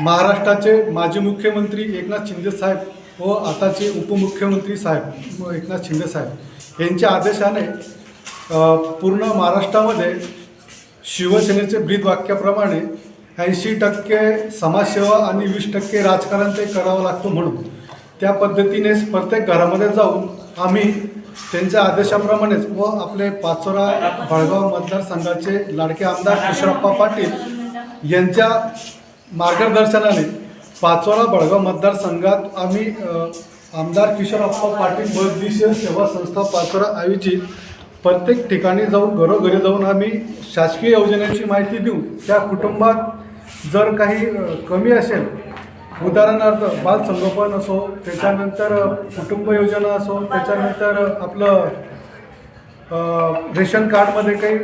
महाराष्ट्राचे माजी मुख्यमंत्री एकनाथ शिंदे साहेब व आताचे उपमुख्यमंत्री साहेब व एकनाथ शिंदे साहेब यांच्या आदेशाने पूर्ण महाराष्ट्रामध्ये शिवसेनेचे ब्रीद वाक्याप्रमाणे ऐंशी टक्के समाजसेवा आणि वीस टक्के राजकारण ते करावं लागतं म्हणून. त्या पद्धतीनेच प्रत्येक घरामध्ये जाऊन आम्ही त्यांच्या आदेशाप्रमाणेच व आपले पाचोरा बळगाव मतदारसंघाचे लाडके आमदार कृष्णप्पा पाटील यांच्या मार्गदर्शनाने पाचोरा बळगाव मतदारसंघात आम्ही आमदार किशोरप्पा पाटील वैद्यकीय सेवा संस्था पाचोरा आयोजित प्रत्येक ठिकाणी जाऊन घरोघरी जाऊन आम्ही शासकीय योजनेची माहिती देऊ त्या कुटुंबात जर काही कमी असेल उदाहरणार्थ बालसंगोपन असो त्याच्यानंतर कुटुंब योजना असो त्याच्यानंतर आपलं रेशन कार्डमध्ये काही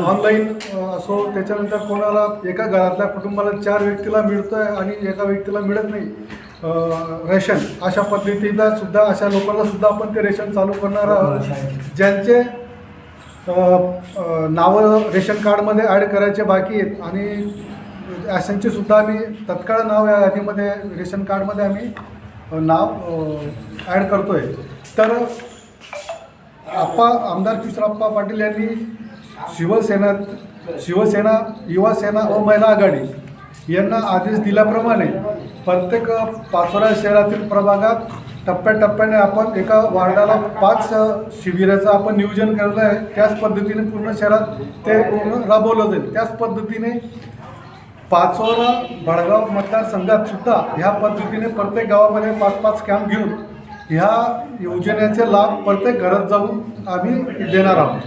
ऑनलाईन असो त्याच्यानंतर कोणाला एका घरातल्या कुटुंबाला चार व्यक्तीला मिळतं आहे आणि एका व्यक्तीला मिळत नाही रेशन अशा पद्धतीला सुद्धा अशा लोकांना सुद्धा आपण ते रेशन चालू करणार आहोत. ज्यांचे नावं रेशन कार्डमध्ये ॲड करायचे बाकी आहेत आणि अशांचे सुद्धा आम्ही तत्काळ नाव या यादीमध्ये रेशन कार्डमध्ये आम्ही नाव ॲड करतो आहे तर आप्पा आमदार किशोरप्पा पाटील यांनी शिवसेना शिवसेना युवासेना व महिला आघाडी यांना आदेश दिल्याप्रमाणे प्रत्येक पाचोरा शहरातील प्रभागात टप्प्याटप्प्याने आपण एका वार्डाला पाच शिबिराचं आपण नियोजन केलेलं आहे. त्याच पद्धतीने पूर्ण शहरात ते पूर्ण राबवलं जाईल. त्याच पद्धतीने पाचोरा बडगाव मतदारसंघात सुद्धा ह्या पद्धतीने प्रत्येक गावामध्ये पाच पाच कॅम्प घेऊन ह्या योजनेचे लाभ प्रत्येक घरात जाऊन आम्ही देणार आहोत.